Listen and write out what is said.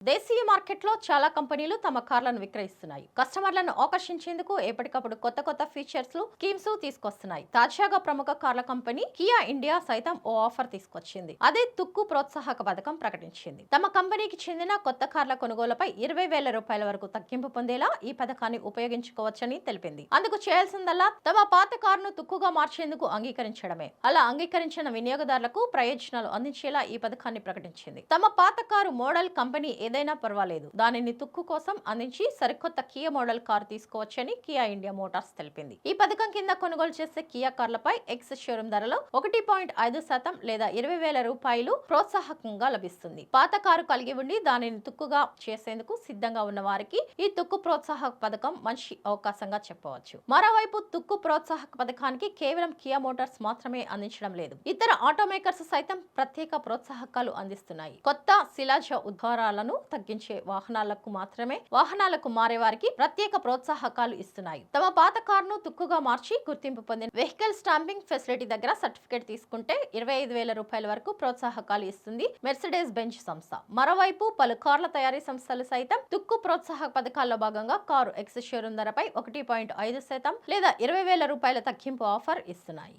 Decía మార్కెట్లో చాలా కంపెనీలు తమ కార్లను విక్రయిస్తున్నాయి. కస్టమర్లను ఆకర్షించేందుకు ఎప్పటికప్పుడు కొత్త కొత్త ఫీచర్స్ స్కీమ్స్ తీసుకొస్తున్నాయి. తాజాగా ప్రముఖ కార్ల కంపెనీ కియా ఇండియా సైతం ఓ ఆఫర్ తీసుకొచ్చింది. అదే తుక్కు ప్రోత్సాహక పథకం ప్రకటించింది. తమ కంపెనీకి చెందిన కొత్త కార్ల కొనుగోలుపై ఇరవై వేల రూపాయల వరకు తగ్గింపు పొందేలా ఈ పథకాన్ని ఉపయోగించుకోవచ్చని తెలిపింది. అందుకు చేయాల్సిందల్లా తమ పాత కారును తుక్కుగా మార్చేందుకు అంగీకరించడమే. అలా అంగీకరించిన వినియోగదారులకు ప్రయోజనాలు అందించేలా ఈ పథకాన్ని ప్రకటించింది. తమ పాత కారు మోడల్ కంపెనీ ఏదైనా పర్వాలేదు. దానిని తుక్కు కోసం అందించి సరికొత్త కియా మోడల్ కారు తీసుకోవచ్చని కియా ఇండియా మోటార్స్ తెలిపింది. ఈ పథకం కింద కొనుగోలు చేసే కియా కార్లపై ఎక్స్ షోరూమ్ ధరలో ఒకటి పాయింట్ ఐదు శాతం లేదా ఇరవై వేల రూపాయలు ప్రోత్సాహకంగా లభిస్తుంది. పాత కారు కలిగి ఉండి దానిని తుక్కుగా చేసేందుకు సిద్ధంగా ఉన్న వారికి ఈ తుక్కు ప్రోత్సాహక పథకం మంచి అవకాశంగా చెప్పవచ్చు. మరోవైపు తుక్కు ప్రోత్సాహక పథకానికి కేవలం కియా మోటార్స్ మాత్రమే అందించడం లేదు. ఇతర ఆటోమేకర్స్ సైతం ప్రత్యేక ప్రోత్సాహకాలు అందిస్తున్నాయి. కొత్త శిలాజ ఉద్గారాలను తగ్గించే వాహనాలకు మాత్రమే వాహనాలకు మారే వారికి ప్రత్యేక ప్రోత్సాహకాలు ఇస్తున్నాయి. తమ పాత కారును తుక్కుగా మార్చి గుర్తింపు పొందిన వెహికల్ స్టాంపింగ్ ఫెసిలిటీ దగ్గర సర్టిఫికేట్ తీసుకుంటే ఇరవై ఐదు వేల రూపాయల వరకు ప్రోత్సాహకాలు ఇస్తుంది మెర్సిడెస్ బెంచ్ సంస్థ. మరోవైపు పలు కార్ల తయారీ సంస్థలు సైతం తుక్కు ప్రోత్సాహక పథకాల్లో భాగంగా కారు ఎక్స్ షోరూమ్ ధరపై ఒకటి పాయింట్ ఐదు శాతం లేదా ఇరవై వేల రూపాయల తగ్గింపు ఆఫర్ ఇస్తున్నాయి.